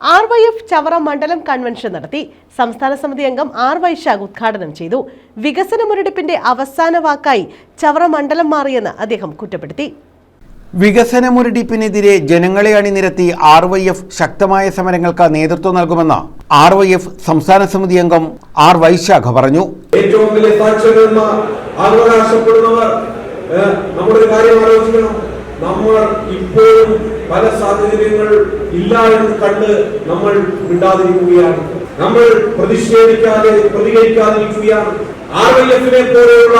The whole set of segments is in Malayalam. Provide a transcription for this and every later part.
ആർ വൈ എഫ് ചവറ മണ്ഡലം കൺവെൻഷൻ നടത്തി സംസ്ഥാന സമിതി അംഗം ആർ വൈശാഖ് ഉദ്ഘാടനം ചെയ്തു. വികസന മുരടിപ്പിന്റെ അവസാന വാക്കായി ചവറ മണ്ഡലം മാറിയെന്ന് അദ്ദേഹം കുറ്റപ്പെടുത്തി. വികസന മുരടിപ്പിനെതിരെ ജനങ്ങളെ അണിനിരത്തി ആർ വൈ എഫ് ശക്തമായ സമരങ്ങൾക്ക് നേതൃത്വം നൽകുമെന്ന് ആർ വൈ എഫ് സംസ്ഥാന സമിതി അംഗം ആർ വൈശാഖ പറഞ്ഞു. ഏറ്റവും വലിയ സാക്ഷരന്മാർ അവകാശപ്പെടുന്നവർ നമ്മുടെ കാര്യം ആലോചിക്കണം. നമ്മൾ ഇപ്പോഴും പല സാഹചര്യങ്ങൾ ഇല്ല എന്ന് കണ്ട് നമ്മൾ മിണ്ടാതിരിക്കുകയാണ്. നമ്മൾ പ്രതിഷേധിക്കാതെ പ്രതികരിക്കാതിരിക്കുകയാണ്. ആർ ഐ എഫിനെ പോലെയുള്ള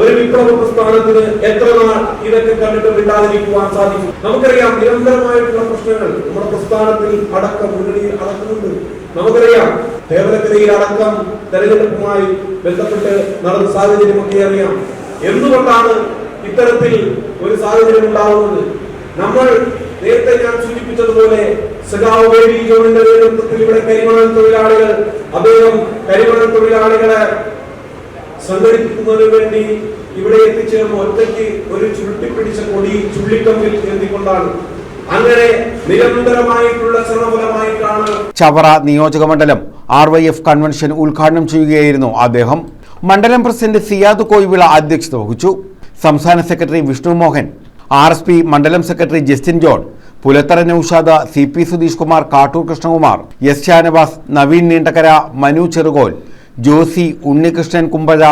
ഒരു വിപ്ലവ പ്രസ്ഥാനത്തിന് എത്ര നാൾ ഇതൊക്കെ കണ്ടിട്ട് മിണ്ടാതിരിക്കുവാൻ സാധിക്കും? നമുക്കറിയാം നിരന്തരമായിട്ടുള്ള പ്രശ്നങ്ങൾ നമ്മുടെ പ്രസ്ഥാനത്തിൽ അടക്കം മുന്നണിയിൽ അടക്കുന്നുണ്ട്. നമുക്കറിയാം കേരളത്തിലെ അടക്കം തെരഞ്ഞെടുപ്പുമായി ബന്ധപ്പെട്ട് നടന്ന സാഹചര്യമൊക്കെ അറിയാം. എന്തുകൊണ്ടാണ് ഇത്തരത്തിൽ ഒരു സാഹചര്യം ഉണ്ടാകുന്നത് നമ്മൾ നേരത്തെ ഞാൻ സൂചിപ്പിച്ചതുപോലെ സഖാവ് ബേബി നേതൃത്വത്തിൽ ഇവിടെ കരിമണൽ തൊഴിലാളികൾ അദ്ദേഹം കരിമണൽ തൊഴിലാളികളെ സംഘടിപ്പിക്കുന്നതിന് വേണ്ടി ഇവിടെ എത്തിച്ചേർന്ന് ഒറ്റയ്ക്ക് ഒരു ചുരുട്ടിപ്പിടിച്ച കൊടി ചുള്ളിക്കമ്പിൽ എത്തിക്കൊണ്ടാണ് അങ്ങനെ നിരന്തരമായിട്ടുള്ള ശ്രമഫലമായിട്ടാണ് ചവറ നിയോജക മണ്ഡലം ആർ വൈ എഫ് കൺവെൻഷൻ ഉദ്ഘാടനം ചെയ്യുകയായിരുന്നു അദ്ദേഹം. മണ്ഡലം പ്രസിഡന്റ് സിയാദ് കോയിവിള അധ്യക്ഷത വഹിച്ചു. സംസ്ഥാന secretary Vishnu Mohan R S P മണ്ഡലം secretary Justin John Pulathara Noushad C P Sudheesh Kumar Kattoor Krishnakumar S Shanavas Naveen Neendakara Manu Cherukol Josy Unnikrishnan Kumbazha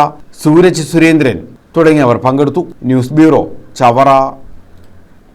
Sooraj Surendran തുടങ്ങിയവർ പങ്കെടുത്തു. News bureau Chavara.